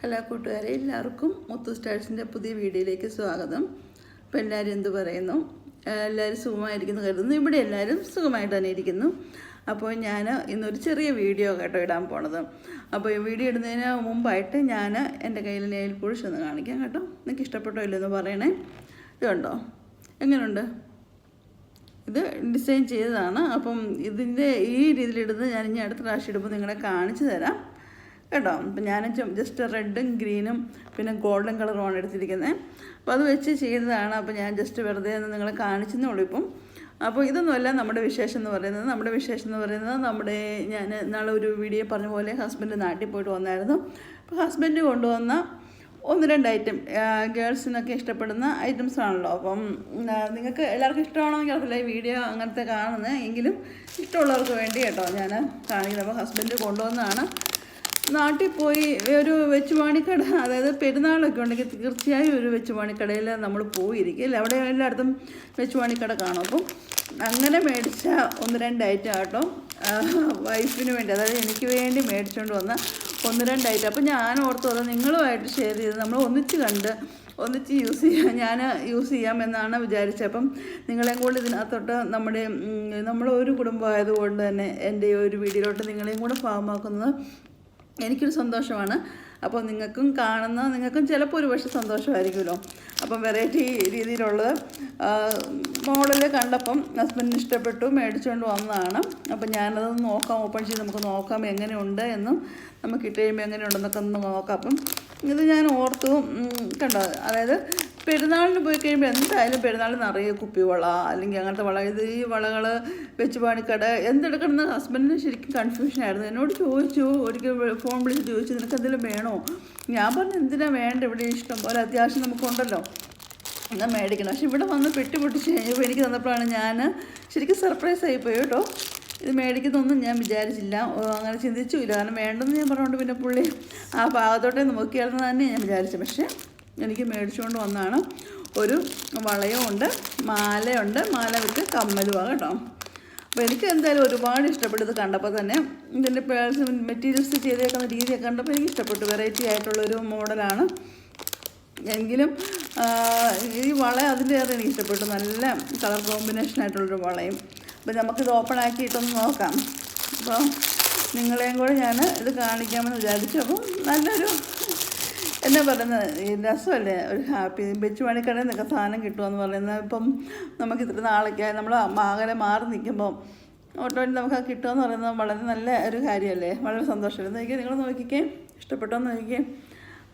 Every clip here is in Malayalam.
ഹലോ കൂട്ടുകാരെ എല്ലാവർക്കും മുത്തു സ്റ്റാഴ്സിന്റെ പുതിയ വീഡിയോയിലേക്ക് സ്വാഗതം. അപ്പോൾ എല്ലാവരും എന്തു പറയുന്നു? എല്ലാവരും സുഖമായിരിക്കുന്നു കരുതുന്നു. ഇവിടെ എല്ലാവരും സുഖമായിട്ട് തന്നെ ഇരിക്കുന്നു. അപ്പോൾ ഞാൻ ഇന്നൊരു ചെറിയ വീഡിയോ കേട്ടോ ഇടാൻ പോണത്. അപ്പോൾ ഈ വീഡിയോ ഇടുന്നതിന് മുമ്പായിട്ട് ഞാൻ എന്റെ കയ്യിൽ നെയിൽ പോളിഷ് ഒന്ന് കാണിക്കാം കേട്ടോ. നിങ്ങൾക്ക് ഇഷ്ടപ്പെട്ടോ ഇല്ലെന്ന് പറയണേ. ഇതുണ്ടോ എങ്ങനെയുണ്ട് ഇത് ഡിസൈൻ ചെയ്തതാണ്. അപ്പം ഇതിന്റെ ഈ രീതിയിലിടുന്നത് ഞാൻ ഇനി അടുത്ത പ്രാവശ്യം ഇടുമ്പോൾ നിങ്ങളെ കാണിച്ചു തരാം. കേട്ടോ? അപ്പം ഞാൻ ജസ്റ്റ് റെഡും ഗ്രീനും പിന്നെ ഗോൾഡൻ കളറുമാണ് എടുത്തിരിക്കുന്നത് അപ്പോൾ അത് വെച്ച് ചെയ്തതാണ് അപ്പോൾ ഞാൻ ജസ്റ്റ് വെറുതെ ഒന്ന് നിങ്ങളെ കാണിച്ചെന്നേ ഉള്ളൂ ഇപ്പം. അപ്പോൾ ഇതൊന്നുമല്ല നമ്മുടെ വിശേഷം എന്ന് പറയുന്നത്. നമ്മുടെ വിശേഷം എന്ന് പറയുന്നത് നമ്മുടെ ഞാൻ നാളെ ഒരു വീഡിയോ പറഞ്ഞ പോലെ ഹസ്ബൻഡ് നാട്ടിൽ പോയിട്ട് വന്നായിരുന്നു. അപ്പോൾ ഹസ്ബൻഡ് കൊണ്ടുവന്ന ഒന്ന് രണ്ട് ഐറ്റം ഗേൾസിനൊക്കെ ഇഷ്ടപ്പെടുന്ന ഐറ്റംസ് ആണല്ലോ. അപ്പം നിങ്ങൾക്ക് എല്ലാവർക്കും ഇഷ്ടമാണെങ്കിൽ അറിയില്ല ഈ വീഡിയോ അങ്ങനത്തെ കാണുന്നത് എങ്കിലും ഇഷ്ടമുള്ളവർക്ക് വേണ്ടി കേട്ടോ ഞാൻ കാണിക്കുന്നത്. അപ്പോൾ ഹസ്ബൻഡ് കൊണ്ടുവന്നതാണ്. നാട്ടിൽ പോയി ഒരു വെച്ചുപാണിക്കട അതായത് പെരുന്നാളൊക്കെ ഉണ്ടെങ്കിൽ തീർച്ചയായും ഒരു വെച്ചുപാണിക്കടയിൽ നമ്മൾ പോയിരിക്കും. അല്ലേ? അവിടെ എല്ലായിടത്തും വെച്ചുപാണിക്കട കാണും. അപ്പം അങ്ങനെ മേടിച്ച ഒന്ന് രണ്ട് ഐറ്റം ആട്ടോ വൈഫിന് വേണ്ടി അതായത് എനിക്ക് വേണ്ടി മേടിച്ചുകൊണ്ട് വന്ന ഒന്ന് രണ്ട് ഐറ്റം അപ്പം ഞാൻ ഓർത്തു അത് നിങ്ങളുമായിട്ട് ഷെയർ ചെയ്ത് നമ്മൾ ഒന്നിച്ച് കണ്ട് ഒന്നിച്ച് യൂസ് ചെയ്യാം ഞാൻ യൂസ് ചെയ്യാമെന്നാണ് വിചാരിച്ചത്. അപ്പം നിങ്ങളെയും കൂടി ഇതിനകത്തോട്ട് നമ്മുടെ നമ്മൾ ഒരു കുടുംബമായതുകൊണ്ട് തന്നെ എന്റെ ഒരു വീഡിയോയിലോട്ട് നിങ്ങളെയും കൂടെ ഭാഗമാക്കുന്നത് എനിക്കൊരു സന്തോഷമാണ്. അപ്പോൾ നിങ്ങൾക്കും കാണുന്ന നിങ്ങൾക്കും ചിലപ്പോൾ ഒരു പക്ഷേ സന്തോഷമായിരിക്കുമല്ലോ. അപ്പം വെറൈറ്റി രീതിയിലുള്ളത് മോഡൽ കണ്ടപ്പം ഹസ്ബൻഡിന് ഇഷ്ടപ്പെട്ടു മേടിച്ചുകൊണ്ട് വന്നതാണ്. അപ്പം ഞാനത് നോക്കാം ഓപ്പൺ ചെയ്ത് നമുക്ക് നോക്കാം എങ്ങനെയുണ്ട് എന്നും നമുക്ക് ഇട്ട് കഴിയുമ്പോൾ എങ്ങനെയുണ്ടെന്നൊക്കെ ഒന്ന് നോക്കാം. അപ്പം ഇത് ഞാൻ ഓർത്തു കണ്ടോ? അതായത് പെരുന്നാളിന് പോയി കഴിയുമ്പോൾ എന്തായാലും പെരുന്നാളിന് നിറയെ കുപ്പിവള അല്ലെങ്കിൽ അങ്ങനത്തെ വള ഇത് ഈ വളകൾ വെച്ച് പാണിക്കട എന്തെടുക്കണമെന്ന് ഹസ്ബൻഡിന് ശരിക്കും കൺഫ്യൂഷൻ ആയിരുന്നു. എന്നോട് ചോദിച്ചു ഒരിക്കൽ ഫോൺ വിളിച്ച് ചോദിച്ചു നിനക്ക് എന്തെങ്കിലും വേണോ? ഞാൻ പറഞ്ഞു എന്തിനാ വേണ്ട? ഇവിടെ ഇഷ്ടം പോലെ അത്യാവശ്യം നമുക്കുണ്ടല്ലോ എന്നാൽ മേടിക്കണം. പക്ഷെ ഇവിടെ വന്ന് പെട്ടി പൊട്ടിച്ച് കഴിഞ്ഞപ്പോൾ എനിക്ക് തന്നപ്പോഴാണ് ഞാൻ ശരിക്കും സർപ്രൈസ് ആയിപ്പോയി കേട്ടോ. ഇത് മേടിക്കുന്നൊന്നും ഞാൻ വിചാരിച്ചില്ല. അങ്ങനെ ചിന്തിച്ചുമില്ല കാരണം വേണ്ടെന്ന് ഞാൻ പറഞ്ഞുകൊണ്ട് പിന്നെ പുള്ളി ആ ഭാഗത്തോട്ടേ നോക്കിയാലെന്ന് തന്നെ ഞാൻ വിചാരിച്ചു. പക്ഷേ എനിക്ക് മേടിച്ചുകൊണ്ട് വന്നാണ് ഒരു വളയമുണ്ട് മാലയുണ്ട് മാല വിട്ട് കമ്മലുമാണ് കേട്ടോ. അപ്പോൾ എനിക്ക് എന്തായാലും ഒരുപാട് ഇഷ്ടപ്പെട്ടു ഇത് കണ്ടപ്പോൾ തന്നെ. ഇതിന്റെ പേഴ്സ് മെറ്റീരിയൽസ് ചെയ്തേക്കുന്ന രീതിയൊക്കെ കണ്ടപ്പോൾ എനിക്ക് ഇഷ്ടപ്പെട്ടു. വെറൈറ്റി ആയിട്ടുള്ളൊരു മോഡലാണ് എങ്കിലും ഈ വള അതിന്റെയേറെ എനിക്ക് ഇഷ്ടപ്പെട്ടു നല്ല കളർ കോമ്പിനേഷൻ ആയിട്ടുള്ളൊരു വളയും. അപ്പോൾ നമുക്കിത് ഓപ്പൺ ആക്കിയിട്ടൊന്ന് നോക്കാം. അപ്പോൾ നിങ്ങളെയും കൂടെ ഞാൻ ഇത് കാണിക്കാമെന്ന് വിചാരിച്ചു. അപ്പം നല്ലൊരു എന്നാ പറയുന്നത് രസമല്ലേ? ഒരു ഹാപ്പി വെച്ച് പണിക്കടയിൽ നിന്നൊക്കെ സാധനം കിട്ടുമെന്ന് പറയുന്നത്. ഇപ്പം നമുക്ക് ഇത്ര നാളൊക്കെ നമ്മൾ അകലെ മാറി നിൽക്കുമ്പോൾ ഓട്ടോയിൽ നമുക്ക് ആ കിട്ടുമെന്ന് പറയുന്നത് വളരെ നല്ല ഒരു കാര്യമല്ലേ? വളരെ സന്തോഷമായിരുന്നു. എനിക്ക് നിങ്ങൾ നോക്കിക്കേ. ഇഷ്ടപ്പെട്ടോന്ന് നോക്കിക്കേ.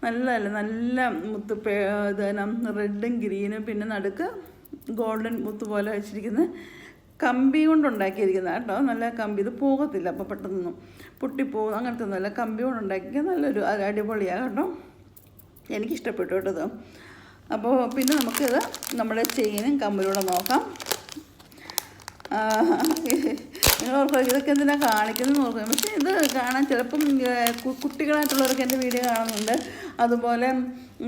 നല്ലതല്ലേ? നല്ല മുത്ത് പേ ഇത് തന്നെ റെഡും ഗ്രീനും പിന്നെ നടുക്ക് ഗോൾഡൻ മുത്ത് പോലെ വെച്ചിരിക്കുന്ന കമ്പി കൊണ്ട് ഉണ്ടാക്കിയിരിക്കുന്ന കേട്ടോ. നല്ല കമ്പി. ഇത് പോകത്തില്ല അപ്പോൾ പെട്ടെന്നൊന്നും. പൊട്ടിപ്പോകും. അങ്ങനത്തെ ഒന്നുമല്ല കമ്പി കൊണ്ട് ഉണ്ടാക്കിയ നല്ലൊരു അടിപൊളിയാണ് കേട്ടോ. എനിക്കിഷ്ടപ്പെട്ടു കേട്ടോ ഇത്. അപ്പോൾ പിന്നെ നമുക്കിത് നമ്മുടെ ചെയിനും കമ്പിലൂടെ നോക്കാം. നിങ്ങൾ ഓർക്കും ഇതൊക്കെ എന്തിനാണ് കാണിക്കുന്നത് നോക്കാം പക്ഷേ ഇത് കാണാൻ ചിലപ്പം കുട്ടികളായിട്ടുള്ളവർക്ക് എന്റെ വീഡിയോ കാണുന്നുണ്ട്. അതുപോലെ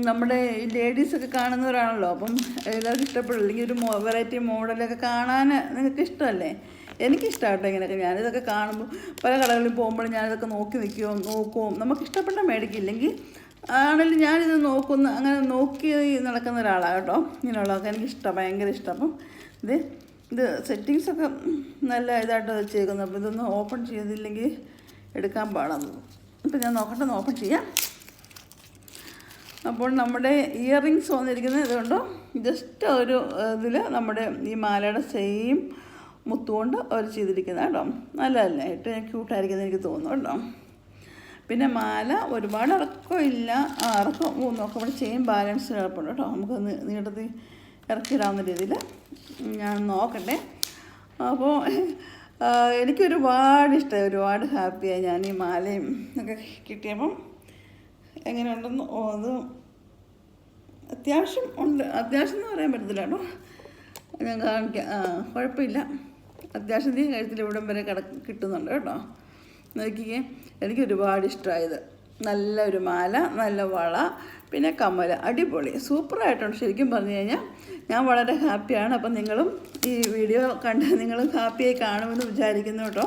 നമ്മുടെ ലേഡീസൊക്കെ കാണുന്നവരാണല്ലോ. അപ്പം എല്ലാവർക്കും ഇഷ്ടപ്പെടും. അല്ലെങ്കിൽ ഒരു വെറൈറ്റി മോഡലൊക്കെ കാണാൻ നിങ്ങൾക്ക് ഇഷ്ടമല്ലേ? എനിക്കിഷ്ടമാട്ടോ ഇങ്ങനെയൊക്കെ. ഞാനിതൊക്കെ കാണുമ്പോൾ പല കടകളിൽ പോകുമ്പോൾ ഞാനിതൊക്കെ നോക്കി നിൽക്കുകയും നോക്കുകയും നമുക്ക് ഇഷ്ടപ്പെട്ട മേടിക്കില്ലെങ്കിൽ ആണെങ്കിലും ഞാനിത് നോക്കുന്ന അങ്ങനെ നോക്കി നടക്കുന്ന ഒരാളാണ് കേട്ടോ. ഇങ്ങനെയുള്ളതൊക്കെ എനിക്കിഷ്ടം. ഭയങ്കര ഇഷ്ടം. അപ്പം ഇത് ഇത് സെറ്റിങ്സൊക്കെ നല്ല ഇതായിട്ട് വെച്ചേക്കുന്നു. അപ്പോൾ ഇതൊന്ന് ഓപ്പൺ ചെയ്തില്ലെങ്കിൽ എടുക്കാൻ പാടാണ് അപ്പോൾ ഞാൻ നോക്കട്ടെ ഓപ്പൺ ചെയ്യാം. അപ്പോൾ നമ്മുടെ ഇയറിങ്സ് വന്നിരിക്കുന്നത് ഇതുകൊണ്ടോ ജസ്റ്റ് ഒരു ഇതിൽ നമ്മുടെ ഈ മാലയുടെ സെയിം മുത്തുകൊണ്ട് അവർ ചെയ്തിരിക്കുന്നത് കേട്ടോ. നല്ലതല്ലേ ഏറ്റവും ക്യൂട്ടായിരിക്കുന്നത് എനിക്ക് തോന്നുന്നു കേട്ടോ. പിന്നെ മാല ഒരുപാട് ഇറക്കമില്ല ഇറക്കം ഇവിടെ ചെയിൻ ബാലൻസ് കിടപ്പുണ്ട് കേട്ടോ. നമുക്ക് നീട്ടത്തിൽ ഇറക്കിയിടാവുന്ന രീതിയിൽ. ഞാൻ നോക്കട്ടെ. അപ്പോൾ എനിക്കൊരുപാട് ഇഷ്ടമായി ഒരുപാട് ഹാപ്പിയായി ഞാൻ ഈ മാലയും ഒക്കെ കിട്ടിയപ്പം. എങ്ങനെയുണ്ടെന്ന് അത് അത്യാവശ്യം ഉണ്ട്. അത്യാവശ്യം എന്ന് പറയാൻ പറ്റത്തില്ല കേട്ടോ. ഞാൻ കാണിക്കാം കുഴപ്പമില്ല. അത്യാവശ്യം നീ കഴുത്തിൽ ഇവിടം വരെ കിട കിട്ടുന്നുണ്ട് കേട്ടോ. നോക്കിക്കേ എനിക്ക് ഒരുപാട് ഇഷ്ടമായത് നല്ല ഒരു മാല നല്ല വള പിന്നെ കമ്മൽ അടിപൊളി. സൂപ്പറായിട്ടുണ്ട് ശരിക്കും പറഞ്ഞു കഴിഞ്ഞാൽ ഞാൻ വളരെ ഹാപ്പിയാണ്. അപ്പം നിങ്ങളും ഈ വീഡിയോ കണ്ട് നിങ്ങളും ഹാപ്പിയായി കാണുമെന്ന് വിചാരിക്കുന്നു കേട്ടോ.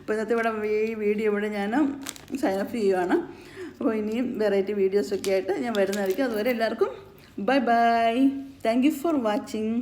അപ്പോൾ ഇന്നത്തെ ഇവിടെ ഈ വീഡിയോ ഇവിടെ ഞാൻ സൈൻ അപ്പ് ചെയ്യുവാണ്. അപ്പോൾ ഇനിയും വെറൈറ്റി വീഡിയോസൊക്കെ ആയിട്ട് ഞാൻ വരുന്നതായിരിക്കും. അതുവരെ എല്ലാവർക്കും bye bye thank you for watching